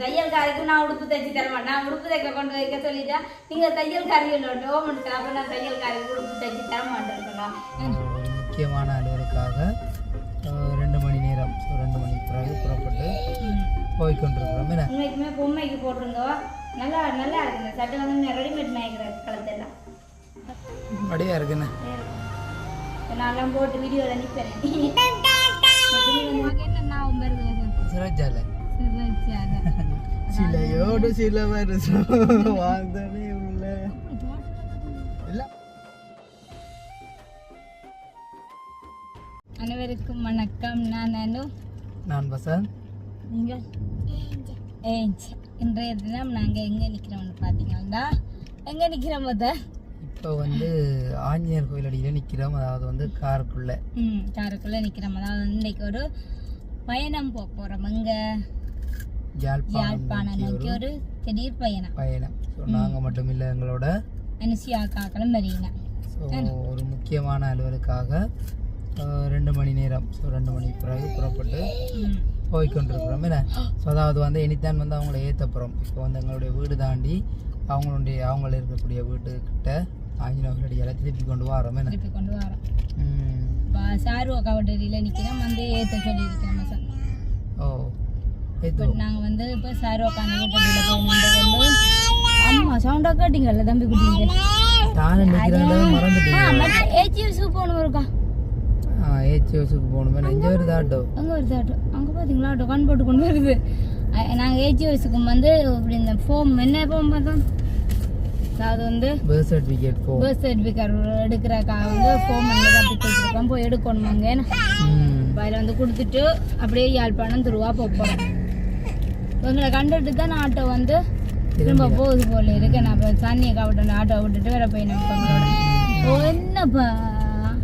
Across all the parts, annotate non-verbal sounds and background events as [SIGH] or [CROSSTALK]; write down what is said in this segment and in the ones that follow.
தையல்காருக்கு நான் உடுப்பு தைச்சு தரமாட்டேன். நான் உடுப்பு தைக்க கொண்டு வைக்க சொல்லிட்டா நீங்க தையல்காரிகளோட ஓமன்ட்டு அப்ப நான் தையல்காருக்கு உடுப்பு தைச்சு தர மாட்டேன் ஒரு முக்கியமான அலுவலுக்காக ரெண்டு மணி நேரம் ஸோ ரெண்டு மணி பிறகு புறப்பட்டு போய்கொண்டிருக்கிறோம் என்ன? உண்மைக்குமே பொம்மைக்கு போட்டிருந்தோம். நல்லா நல்லா இருக்குங்க. சட்டை வந்து ரெடிமேட் மேய்க்கிற கலத்தெல்லாம் அப்படியே இருக்குண்ணே நான்லாம் போட்டு வீடியோவில் நிற்பேன் சிறச்சால. சிலையோடு சில வருஷம் வாழ்ந்தனே உள்ள அனைவருக்கும் வணக்கம். நான் அனு. நான் வசந்த். நீங்கள்? இன்றைய தினம் நாங்கள் எங்கே நிற்கிறோம்னு பார்த்தீங்கன்னா எங்கே நிற்கிறோம் முத இப்போ வந்து ஆஞ்சநேயர் கோயில் அடியில் நிற்கிறோம். அதாவது வந்து காருக்குள்ள. ம் காருக்குள்ளே நிற்கிறோம். அதாவது இன்னைக்கு ஒரு பயணம் போக போகிறோம் எங்கே? யாழ்ப்பாணம் நோக்கி ஒரு திடீர் பயணம். பயணம். ஸோ நாங்கள் மட்டும் இல்லை எங்களோட அனுசியா காக்களும் வரீங்க ஸோ ஒரு முக்கியமான அலுவலுக்காக ரெண்டு மணி நேரம். ஸோ ரெண்டு மணி பிறகு புறப்பட்டு போய்கொண்டிருக்கிறோம் என்ன? ஸோ அதாவது வந்து இனித்தான் வந்து அவங்கள ஏற்ற போகிறோம் இப்போ வந்து எங்களுடைய வீடு தாண்டி அவங்களுடைய அவங்கள இருக்கக்கூடிய வீட்டுக்கிட்ட ஆஞ்சநேயர் அடியால் திருப்பி கொண்டு வரோம் என்ன? திருப்பி கொண்டு வரோம். சாருவா கவட்டரியில் நிற்கிறோம் வந்து ஏற்ற சொல்லியிருக்கிறோம் சார். ஓ. இப்போ நாங்கள் வந்து இப்போ நின்று கொண்டு அம்மா சவுண்டாக கேட்டீங்கல்ல தம்பி குட்டிங்க நானும் நிற்கிறேன் ஆ மறந்துட்டீங்க. மற்ற ஏஜிஎஸ் போகணும் இருக்கா? ஆ ஏச்சியோஸுக்கு போகணுமே. நெஞ்ச வருது ஆட்டோ அங்கே வருது ஆட்டோ அங்கே பார்த்தீங்களா ஆட்டோ கண் போட்டு கொண்டு வருது. நாங்கள் ஏஜிஎஸ்க்கு வந்து இப்படி இந்த ஃபோம் என்ன ஃபோம் பார்த்தோம்? அதாவது வந்து பர்த் சர்டிஃபிகேட் பர்த் சர்டிஃபிகேட் எடுக்கிறக்காக வந்து ஃபோம் அப்படி கொடுத்துருக்கோம் போய் எடுக்கணும் அங்கே அதில் வந்து கொடுத்துட்டு அப்படியே யாழ்ப்பாணம் திருவா போகிறோம் எங்களை கண்டுட்டு தான் ஆட்டோ வந்து திரும்ப போகுது போல இருக்கு. நான் இப்போ சாந்தியை காவட்ட ஆட்டோ விட்டுட்டு வேற போய் ஓ என்னப்பா?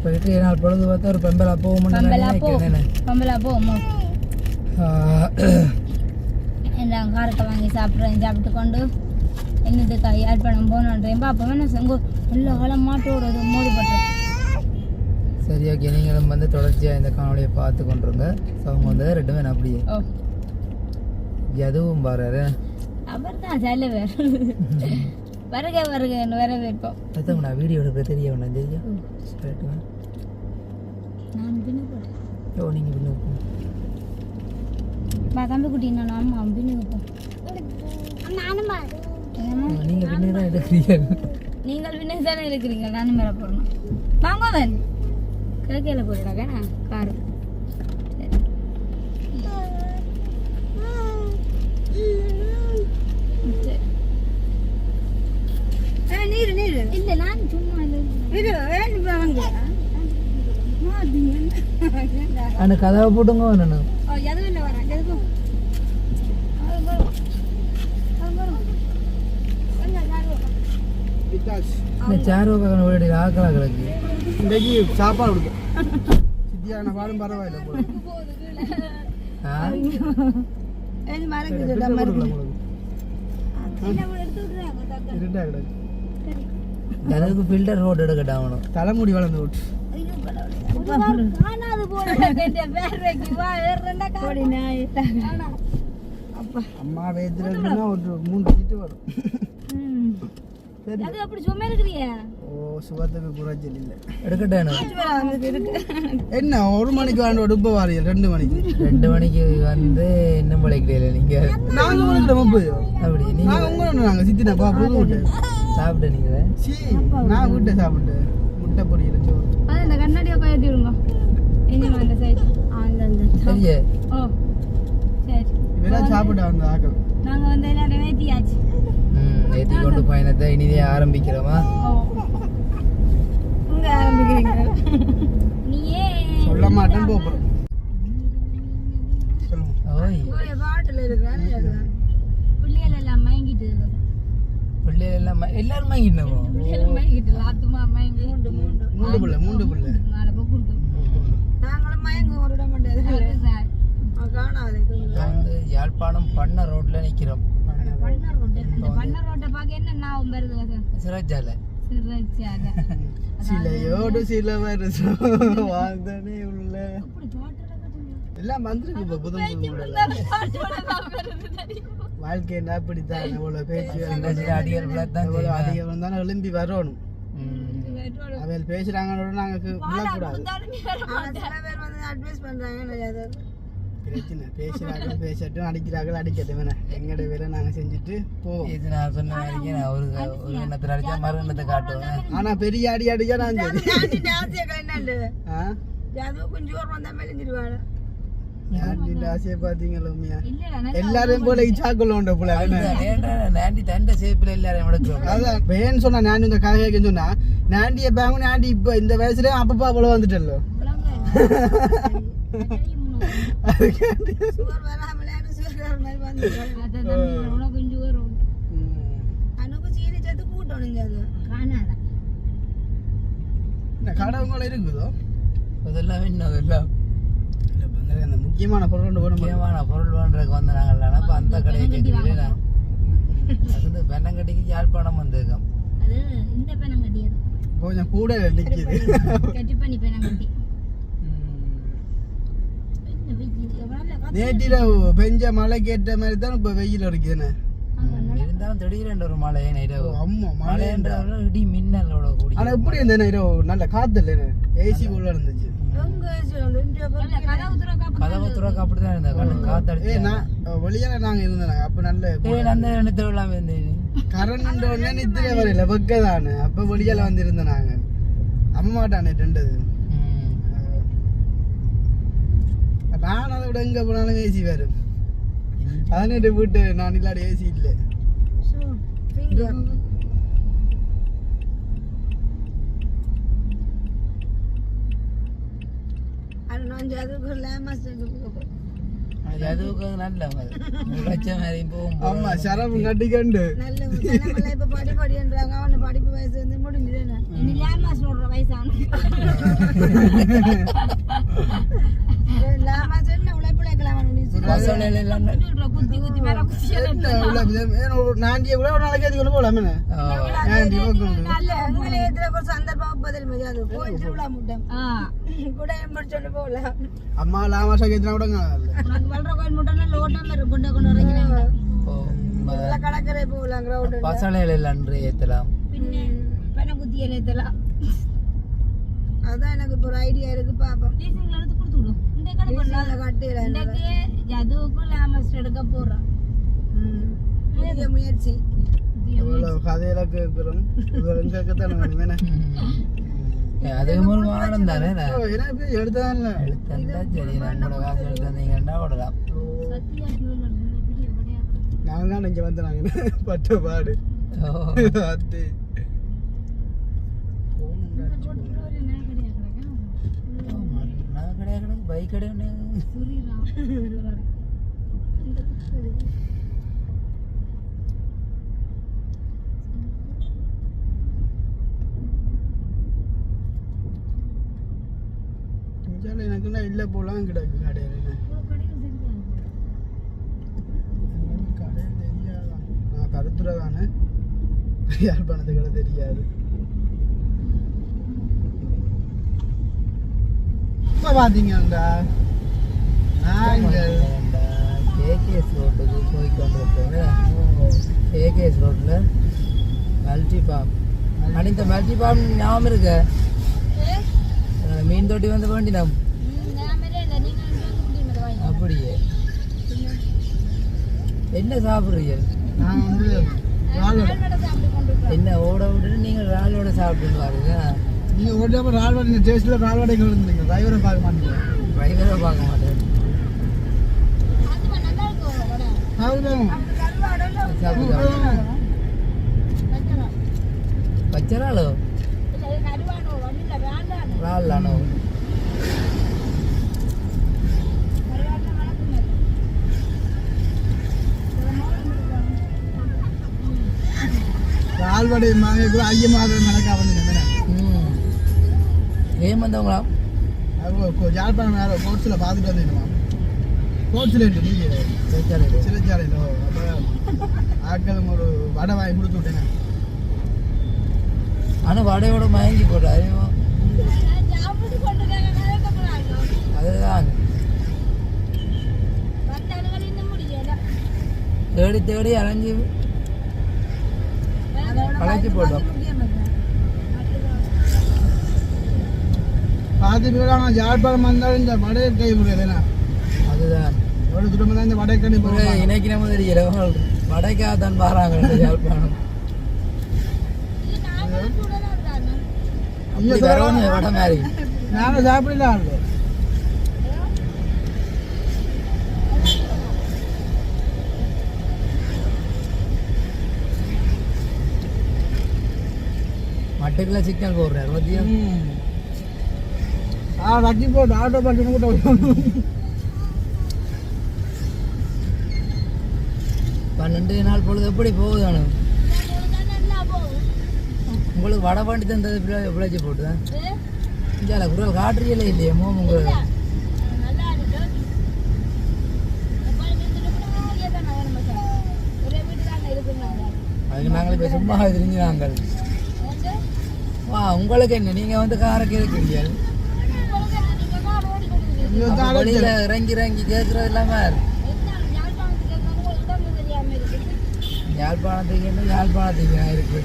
போயிட்டு நாள் பொழுது பார்த்தா ஒரு பெம்பலா போகும்னு நான் பம்பலா போ. நினைக்கிறேன் பம்பலா போமோ எல்லாம் காரத்தை வாங்கி சாப்பிட்றேன். சாப்பிட்டு கொண்டு என்னதுக்கா யாழ்ப்பாணம் போகணுன்றேன். பார்ப்போம் என்ன செங்கோ எல்லா காலம் மாட்டோட மோது பட்டுரும் சரி ஓகே நீங்களும் வந்து தொடர்ச்சியாக இந்த காணொலியை பார்த்து கொண்டிருங்க. ஸோ அவங்க வந்து ரெண்டு பேரும் அப்படியே. எதுவும் பாரு அவர் தான் தலைவர் வருக வருகன்னு வரவேற்போம். அதுவும் நான் வீடியோ எடுக்க தெரிய வேண்டாம் தெரியும். நான் பின்னு போட்டேன் ஓ நீங்கள் பின்ன பா தம்பி குட்டி நான் அம்மா பின்னு போ. என்னம்மா? நீங்கள் பின்ன தான் எடுக்கிறீங்க. நீங்கள் பின்ன தானே இருக்கிறீங்க நானும் மேலே போடணும். வாங்கவன் கிழக்கையில் போயிடாக்க காரு இல்லை நான் சும்மா இது வேணும் வாங்க? அந்த கதவை போட்டுங்க நான் எதுவும் இல்லை வரேன். இந்த சேர் உட்காந்து வீடு ஆக்கலாம் கிடக்கு. இன்றைக்கு சாப்பாடு கொடுக்கும் சித்தியான பாடும் பரவாயில்ல இருட்டா கிடக்கு. அதுக்கு ஃபில்டர் ரோடு எடுக்கட்டா அவனும் தலைமுடி வளர்ந்து விட்டு அம்மா வேத்துல ஒரு மூன்று சீட்டு வரும். சரி. அது அப்படி சும்மா இருக்கிறியா ஓ சுகத்துக்கு குறைச்சல் இல்லை. எடுக்கட்டானு என்ன? ஒரு மணிக்கு வாண்ட உடுப்ப வாரியல் ரெண்டு மணிக்கு. ரெண்டு மணிக்கு வந்து இன்னும் பிழைக்கல நீங்க. நாங்க உங்களுக்கு முப்பது அப்படி நீங்க உங்களோட நாங்க சித்தின பா புது வீட்டு. சாப்பிட்டு நீங்க சீ நான் வீட்டை சாப்பிட்டு முட்டை பொரியல் சோறு அது இந்த கண்ணாடியை கயத்தி விடுங்க. இனிமே அந்த சைடு அந்த அந்த சரியே. ஓ சரி. இவெல்லாம் சாப்பிட்டு அந்த ஆக்கள் நாங்க வந்து எல்லாரும் வேத்தியாச்சு ம் ஏற்றி கொண்டு பயணத்தை இனிதே ஆரம்பிக்கிறோமா? உங்க ஆரம்பிக்கிறீங்க நீயே. சொல்ல மாட்டேன் போறோம் சொல்லுங்க. ஓய். பாட்டில் இருக்கிறேன் பிள்ளைகள் எல்லாம் மயங்கிட்டு இருக்குது. பிள்ளைகள் எல்லாம் எல்லாரும் மூண்டு மூண்டு. பிள்ளை மூண்டு பிள்ளை. நாங்களும் மயங்க காணாது இப்போ வந்து. யாழ்ப்பாணம் பண்ண ரோட்ல நிக்கிறோம். பண்ண ரோட்டு பார்க்க என்ன நான் வருது சிராஜால [LAUGHS] சிலையோடு சில வருஷம் வாழ்ந்தனே உள்ள. எல்லாம் வந்திருக்கு இப்போ புது புது model. வாழ்க்கை என்ன அப்படித்தான்? எவ்வளவு பேச்சு அடிகள் செய்வேன். அதிகம் இருந்தாலும் எழும்பி வரணும். ம். அவள் பேசுறாங்களோட நாங்க விழக்கூடாது அட்வைஸ் பண்றாங்க பிரச்சனை. பேசுறாங்க பேசட்டும் அடிக்கிறார்கள் அடிக்கட்டும் எங்கட வேலை நாங்க செஞ்சுட்டு போவோம். இது நான் சொன்ன வரைக்கும் நான் ஒரு ஒரு எண்ணத்தில் அடிச்சா மறு எண்ணத்தை காட்டுவேன். ஆனா பெரிய அடி அடிச்சா நான் சரி ஆ? கொஞ்சம் ஆசையை பாத்தீங்களா உண்மையா எல்லாரையும் போல இச்சாக்குள்ள உண்ட போல நாண்டி தண்ட சேப்பில் அதான் வேன்னு சொன்னா நான் இந்த கதை கேட்க சொன்னா நாண்டிய பேங்க் நாண்டி இப்ப இந்த வயசுல அப்பப்பா அவ்வளவு வந்துட்டല്ലോ அதுக்காண்டி சுவர் வராமலே சுவர் வர மாதிரி வந்து உனக்கு கொஞ்சம் வரும் ம். அனுக்கு சீனி சேர்த்து கூட்டணுங்க அது காணாத இந்த கடவுங்கள இருக்குதோ? அதெல்லாம் பங்கரே, அந்த முக்கியமான பொருள் ஒன்று போட முக்கியமான பொருள் பண்ணுறதுக்கு வந்து நாங்கள் அப்போ அந்த கடையை கேட்குறீங்களா அது வந்து பெண்ணங்கட்டிக்கு யாழ்ப்பாணம் வந்திருக்கோம் அது இந்த கொஞ்சம் கூட காத்து நேற்றிரவு பெஞ்ச மழை கேட்ட மாதிரி தான் இப்ப வெயில் இருக்குதுன்னு இருந்தாலும் திடீரென்று ஒரு மழை இரவு. அம்மா மழை மழைன்றாலும் இடி மின்னலோட கூடிய ஆனா எப்படி இருந்தேன் இரவு? நல்ல காத்து இல்லைன்னு ஏசி போல இருந்துச்சு. கதவு திறக்க அப்படிதான் கண்ணு காத்தடிச்சு. நான் வெளியால நாங்க இருந்தோம். அப்ப நல்ல இல்லாமல் இருந்தேன் கரண்ட் உடனே நித்திர வரையில பக்கதானு அப்ப வெளியால வந்திருந்தோம் நாங்க. அம்மாட்டானே ரெண்டது நான் அதை விட எங்க போனாலும் ஏசி வரும் அதனே வீட்டு நான் இல்லாட ஏசி இல்லை. வரையும் போகும் ஆமா சரப்பு கட்டிக்கண்டு நல்ல தலைமையில இப்ப படி படின்றாங்க அவன் படிப்பு வயசு வந்து அவன் நீ குத்தி குத்தி மேல குத்தி வளர கோயில் முட்டை லோட்டம் இருக்கு கொண்டு கொண்டு வரைக்கிறேன் நல்லா கடற்கரை போகலாம் கிரவுண்ட் பசலையில அன்று ஏத்தலாம். அதான் எனக்கு இப்போ ஒரு ஐடியா இருக்கு பாப்போம். லீசிங்ல எடுத்து கொடுத்து விடும் இன்றைக்கு ஜதுவுக்கும் லேமஸ்ட் எடுக்க போறோம் புதிய முயற்சி இவ்வளவு கதையில கேட்கிறோம் இவ்வளவு கேட்கத்தானே வேணும் என்ன ஒரு தானே எடுத்தா சரி நம்மளோட காசு எடுத்தீங்கன்னா விடலாம் தான் இங்க வந்து நாங்க பட்ட பாடு ஓ. அது போட்டு ஒரு நாய் கடையா கிடக்கா ஆமா, நான் கிடையாது கிடையாது எனக்குன்னா இல்ல போலாம் கிடக்கு கடையில கடையில் தெரியாதான் நான் கருத்துறை தானே யாழ்ப்பாணத்துக்கு தெரியாது இப்ப பாத்தீங்கடா நாங்கள் கேகேஎஸ் ரோட்டுக்கு போய் கொண்டிருக்கோம் கேகேஎஸ் ரோட்டில் மல்டி ஃபார்ம் அனிந்த மல்டி ஃபார்ம் ஞாபகம் இருக்கு மீன் தொட்டி வந்து வேண்டி நம் அப்படியே என்ன சாப்பிட்றீங்க நான் வந்து என்ன ஓட விட்டுட்டு நீங்கள் ராலோட சாப்பிட்டு பாருங்க நீங்க ஒரு டைம் ரால்வடை டேஸ்ட்ல ரால்வடை இருந்தீங்க டிரைவரை பார்க்க மாட்டீங்க டிரைவரை பார்க்க மாட்டேன். பச்சராளோ ரால்லானோ? ரால்வடை மாங்க கூட ஐயமாக நடக்க வந்து ம் ஏன் வந்தவங்களா? யாழ்ப்பாணம் வேற கோட்ஸில் பார்த்துட்டு வந்துடுமா கோட்ஸில் இருக்கு நீங்கள் பேச்சாளர் சிறைச்சாலையில் அப்போ ஆட்களும் ஒரு வடை வாங்கி கொடுத்து விட்டேங்க ஆனால் வடையோட மயங்கி போட்டாரு அதுதான். தேடி தேடி அலைஞ்சு களைச்சி போட்டோம் பார்த்து போயிடாம யாழ்ப்பாணம் வந்தாலும் இந்த வடையை கை முடியாதுண்ணா அதுதான் எவ்வளோ தூரம் தான் இந்த வடை கண்ணி போகிறேன் இணைக்கு நம்ம தெரியல வடைக்காகத்தான் பாறாங்க யாழ்ப்பாணம் இங்க அப்படி வரணும் வடை மாதிரி. நானும் சாப்பிடலாம் மட்டுக்குள்ள சிக்கன் போடுறாரு மதியம் ஆ ரக்கி போட்டு ஆட்டோ பண்ணி கூட பன்னெண்டு நாள் பொழுது எப்படி போகுதானு உங்களுக்கு வடை பண்ணி தந்தது பிழைச்சி போட்டுதான் இங்கே குரல் காட்டுறீங்களே இல்லையே மோ உங்களுக்கு அதுக்கு நாங்கள் இப்போ சும்மா தெரிஞ்சு நாங்கள். வா உங்களுக்கு என்ன நீங்கள் வந்து காரக்கு இருக்கிறீங்க வெளியில் இறங்கி இறங்கி கேட்குறது இல்லாமல் யாழ்ப்பாணத்துக்கு என்ன யாழ்ப்பாணத்துக்கு இருக்கு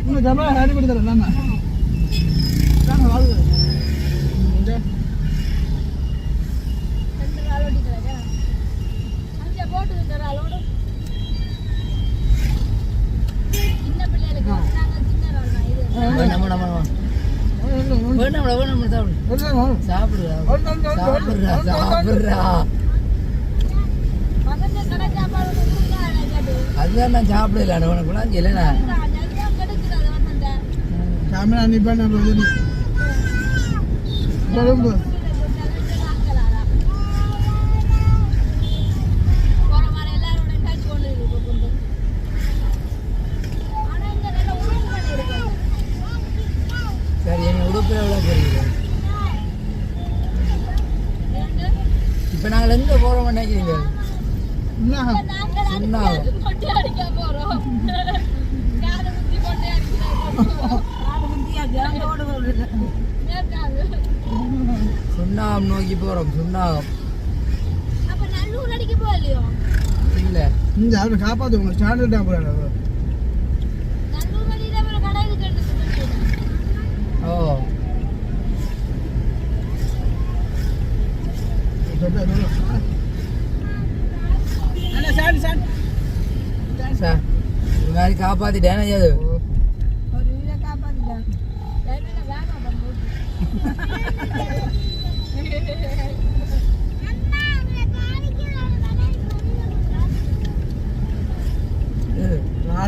இன்னும் ஜமா பண்ணி தரேன் நான் தாங்க வாழ்வு இந்த வேணாம் வேணாம் வேணாம் வேணாம் வேணாம் சாப்பிடு சாப்பிடுறா சாப்பிடுறா சாப்பிடுறா அதுதான் நான் சாப்பிடல உனக்கு குழந்தை இல்லைண்ணா நிப்பா நம்ம இது குழம்பு சரி என் உடுப்பில் எவ்வளோ போறீங்க இப்போ நாங்கள் எங்கே போகிறோம் நினைக்கிறீங்க என்ன சுண்ணாகம் சுண்ணாகம் நோக்கி போகிறோம் சுண்ணாகம் இல்லை இந்த அவனை காப்பாத்து உங்களை ஸ்டாண்டர்டா போறாரு ஓ. சார் இது மாதிரி காப்பாற்றிட்டேன் அது ஒரு வீட காப்பாத்திட்டான்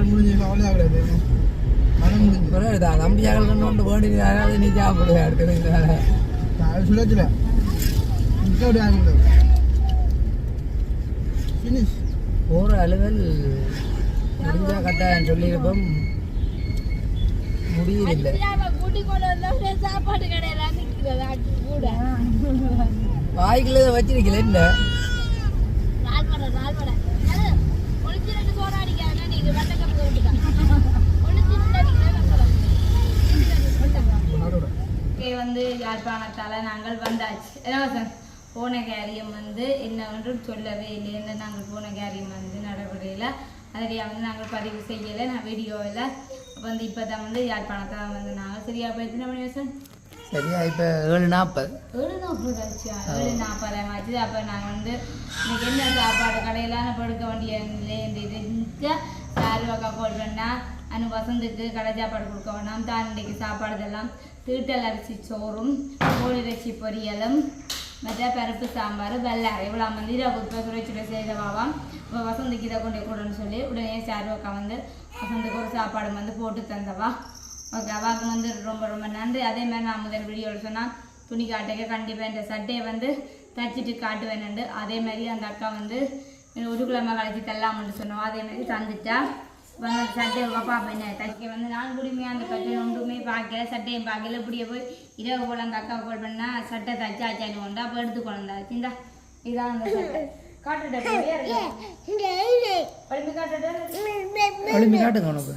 நாள் முடிஞ்சு கொண்டு கொண்டு வேண்டி யாராவது நீ சாப்பிடுவேன் அடுத்தது அது சுழச்சில இப்படி ஆகுது ஃபினிஷ் போகிற கட்டாயம் சொல்லியிருப்போம் முடியல சாப்பாடு கூட வாய்க்குள்ள வச்சிருக்கல என்ன ரால்பட ரால்பட அது ஒளிச்சு ரெண்டு சோறு அடிக்காத நீங்க வெள்ளை கப்பு விட்டுதான் ஒளிச்சு ரெண்டு அடிக்கிறேன் ஓகே வந்து யாழ்ப்பாணத்தால் நாங்கள் வந்தாச்சு. போன காரியம் வந்து என்னவென்று சொல்லவே இல்லை. என்ன நாங்கள் போன காரியம் வந்து நடைமுறையில் அதிலேயே வந்து நாங்கள் பதிவு செய்யலை. நான் வீடியோவில் வந்து இப்போ தான் வந்து யாழ்ப்பாணத்தில் வந்து நாங்கள் சரியா இப்போ ஏழு நாற்பது ஏழு நாற்பது ஆச்சா. ஏழு நாற்பது ஆச்சு அப்போ நாங்கள் வந்து இன்னைக்கு என்ன சாப்பாடு கடையிலான படுக்க வேண்டிய இருந்துச்சு அக்கா கால் பண்ணா அனு வசந்துக்கு கடை சாப்பாடு கொடுக்க வேணாம். தாண்டிக்கு சாப்பாடு இதெல்லாம் தீட்டல் அரிசி சோறும் கோழி இறைச்சி பொரியலும் மற்ற பருப்பு சாம்பார் வெள்ளாரை இவ்வளோ வந்து இரவு இப்போ சுழற்சியில செய்தவாவாம் இப்போ வசந்துக்கு இதை கொண்டு கொடுன்னு சொல்லி உடனே சாருவாக்கா வந்து வசந்துக்கு ஒரு சாப்பாடு வந்து போட்டு தந்தவா. ஓகே அவாவுக்கு வந்து ரொம்ப ரொம்ப நன்றி. அதே மாதிரி நான் முதல் வீடியோவில் சொன்னால் துணி காட்டைக்க கண்டிப்பாக இந்த சட்டையை வந்து தச்சுட்டு காட்டுவேன்ண்டு அதே மாதிரி அந்த அக்கா வந்து ஒரு கிழமை கழிச்சு தரலாம்னு சொன்னோம். அதே மாதிரி தந்துட்டா. வந்து சட்டையை பாப்பா என்ன தைக்க வந்து நான் குடிமையாக அந்த கட்டை ஒன்றுமே பார்க்கல சட்டையும் பார்க்கல இப்படியே போய் இரவு போல் அந்த அக்கா கால் பண்ணா சட்டை தச்சா ஆச்சான்னு கொண்டு அப்போ எடுத்து கொண்டா சிந்தா இதான் அந்த சட்டை. ஒளிம்பி காட்டுங்க உனக்கு.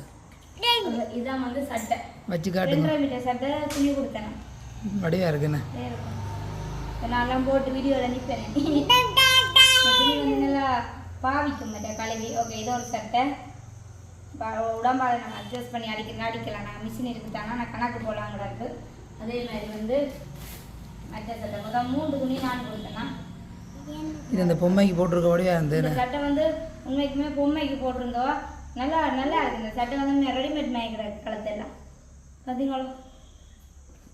இதான் வந்து சட்டை. வச்சு காட்டுங்க. மீட்டர் சட்டை துணி கொடுத்தேன் வடிவா இருக்குண்ணே நான்லாம் போட்டு வீடியோவில் நிற்பேன் [LAUGHS] துணி வந்து நல்லா பாவிக்கும் மாட்டேன் கழுவி. ஓகே இதோ ஒரு சட்டை. உடம்பால நம்ம அட்ஜஸ்ட் பண்ணி அடிக்கலாம். அடிக்கலாம் நாங்கள் மிஷின் இருக்குதானா நான் கணக்கு போடலாங்கிறது அதே மாதிரி வந்து மற்ற சட்டை. மொத்தம் மூன்று துணி நான் கொடுத்தேன்னா இது இந்த பொம்மைக்கு போட்டிருக்க வடிவா இந்த இருந்தேண்ணே சட்டை வந்து உண்மைக்குமே பொம்மைக்கு போட்டிருந்தோம் நல்லா நல்லா இருக்கு. இந்த சட்டை வந்து ரெடிமேட் மயக்கிற கலத்தெல்லாம். பார்த்தீங்களோ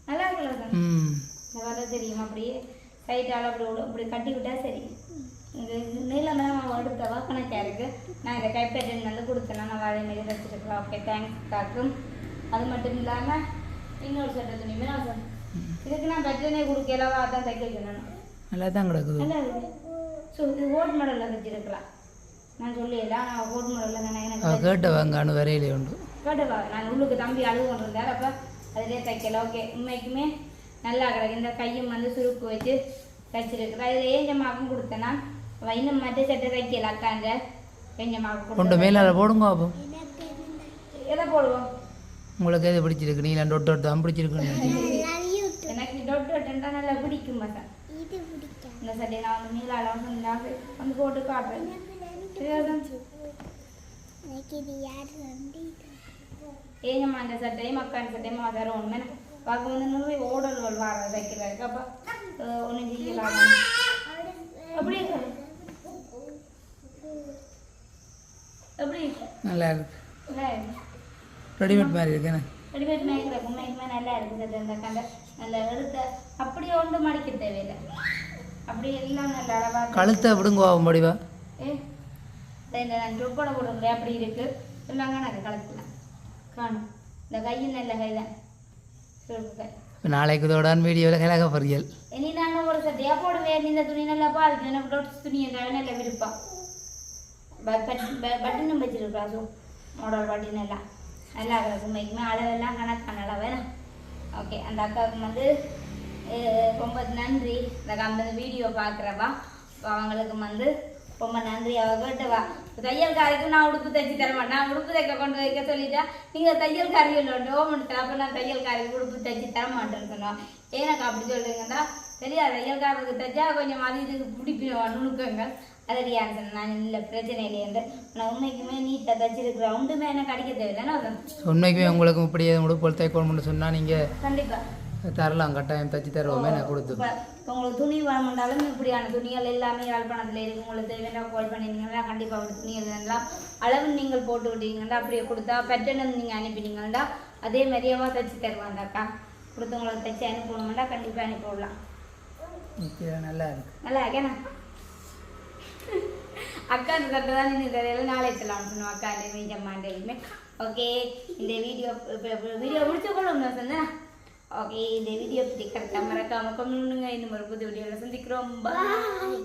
நல்லா இருக்குல்ல இந்த தெரியும்? அப்படியே சைட்டால் அப்படி விடு அப்படி கட்டி விட்டா சரி. இந்த நீளமெல்லாம் அவன் எடுத்தவா கணக்காக இருக்கு நான் இந்த கைப்பேட்டன் வந்து கொடுத்தேன். நான் அதே மாதிரி வச்சுருக்கலாம். ஓகே தேங்க்ஸ் காக்கும். அது மட்டும் இல்லாமல் இன்னொரு சட்டை துணியுமே நான் இதுக்கு நான் பட்டனே கொடுக்கலவா அதான் தைக்க சொன்னேன். நல்லா தான் கிடக்குது. நல்லா ஸோ இது ஓட் மாடலில் வச்சிருக்கலாம். நான் சொல்லிடலாம் நான் ஓட் மாடலில் தானே எனக்கு வரையிலே உண்டு. கேட்டவா நான் உள்ளுக்கு தம்பி அழுது கொண்டு இருந்தார் அப்போ அதிலே தைக்கல. ஓகே உண்மைக்குமே நல்லா கிடக்கு. இந்த கையும் வந்து சுருக்கு வச்சு தைச்சிருக்குறா இதில் ஏஞ்சமாக்கும் கொடுத்தேன்னா அவ சட்டை தைக்கல அக்காண்ட ஏஞ்சமாக்கு கொண்டு மேலால போடுங்க அப்போ. எதை போடுவோம்? உங்களுக்கு எது பிடிச்சிருக்கு? நீலாம் டொட் டொட் தான் பிடிச்சிருக்குன்னு எனக்கு டொட் டொட்டுன்றா நல்லா பிடிக்கும் மசான் இந்த சட்டையை நான் வந்து மீளால வந்து வந்து போட்டு காட்டுறேன்? ஏஞ்சம்மா இந்த சட்டையும் மக்கான் சட்டையும் தரும் ஒன்று பார்க்க வந்து நிறைய ஓடல்கள் வர தைக்கிறாருக்கு அப்போ. செய்யலாம்? அப்படியே இருக்கு. எப்படி இருக்கு? நல்லா இருக்கு. ரெடிமேட் மாதிரி இருக்குண்ணே ரெடிமேட் மேய்க்கிற உண்மைக்குமே நல்லா இருக்குது இந்த கண்ட. நல்ல எடுத்த அப்படியே ஒன்று மடிக்க தேவையில்லை. அப்படியே எல்லாம் நல்ல அளவாக கழுத்தை விடுங்க ஆகும் வடிவா ஏ நான் சொப்போட போடுறேன் அப்படி இருக்கு. எல்லாம் கணக்கு கலக்கலாம் காணும். இந்த கையும் நல்ல கை தான். நாளைக்கு இதோடான் வீடியோவில் பொரியல் இனி நாங்கள் ஒரு சட்டையாக போடுவேன். இந்த துணி நல்லா துணி எல்லாம் நல்ல விருப்பம் பட்டனும் வச்சிருக்கிறா ஸோ மோடல் பட்டன் எல்லாம். நல்லா இருக்கிற உண்மைக்குமே அளவெல்லாம் கணக்கான அளவில் ஓகே அந்த அக்காவுக்கு வந்து ரொம்ப நன்றி. இந்த அந்த வீடியோ பார்க்குறவா அவங்களுக்கு வந்து ரொம்ப நன்றி. அவ கேட்டவா தையல்காரிக்கும் நான் உடுப்பு தைச்சி தரமாட்டேன். நான் உடுப்பு தைக்க கொண்டு வைக்க சொல்லிட்டா நீங்கள் தையல்காரி இல்லை ஓமன் அப்போ நான் தையல்காரிக்கு உடுப்பு தைச்சி தர மாட்டேன்னு சொன்னோம் ஏனக்கா அப்படி சொல்கிறீங்கன்னா தெரியாது. தையல்காரருக்கு தைச்சா கொஞ்சம் மதியத்துக்கு இதுக்கு நுணுக்கங்கள் அதடியான்னு சொன்னேன் நான் இல்லை பிரச்சனை இல்லையன்று நான் உண்மைக்குமே நீட்டாக தைச்சிருக்கிறேன் ஒன்றுமே எனக்கு அடிக்க தேவையில்லைன்னா உண்மைக்குமே உங்களுக்கு இப்படி எதுவும் உடுப்பு தைக்கணும்னு சொன்னால் நீங்கள் கண்டிப்பாக தரலாம் கட்டாயம் தைச்சி தருவோமே நான் கொடுத்து. உங்களுக்கு துணி வேணுமென்றாலும் இப்படியான துணிகள் எல்லாமே யாழ்ப்பாணத்தில் இருக்கு. உங்களுக்கு தேவையான கால் பண்ணியிருந்தீங்கன்னா கண்டிப்பாக ஒரு துணிகள் எல்லாம் அளவு நீங்கள் போட்டு விட்டீங்கன்னா அப்படியே கொடுத்தா பேட்டர்ன் நீங்கள் அனுப்பினீங்கன்னா அதே மாதிரியாவா தைச்சி தருவாங்கக்கா கொடுத்து உங்களுக்கு தைச்சி அனுப்பணுமெண்டா கண்டிப்பாக அனுப்பி விடலாம். நல்லா இருக்கு. நல்லா இருக்கேண்ணா அக்கா இந்த சட்டை தான் இந்த தரையில் நாளை செல்லாம் சொன்னோம். அக்கா இந்த மீஞ்சம்மாண்டையுமே ஓகே இந்த வீடியோ வீடியோ முடிச்சு கொள்ளுங்க சொன்னேன். ஓகே இந்த வீடியோ பற்றி கரெக்டாக மறக்காமல் கொண்டு இன்னும் ஒரு புது வீடியோவில் சந்திக்கிறோம். பாய்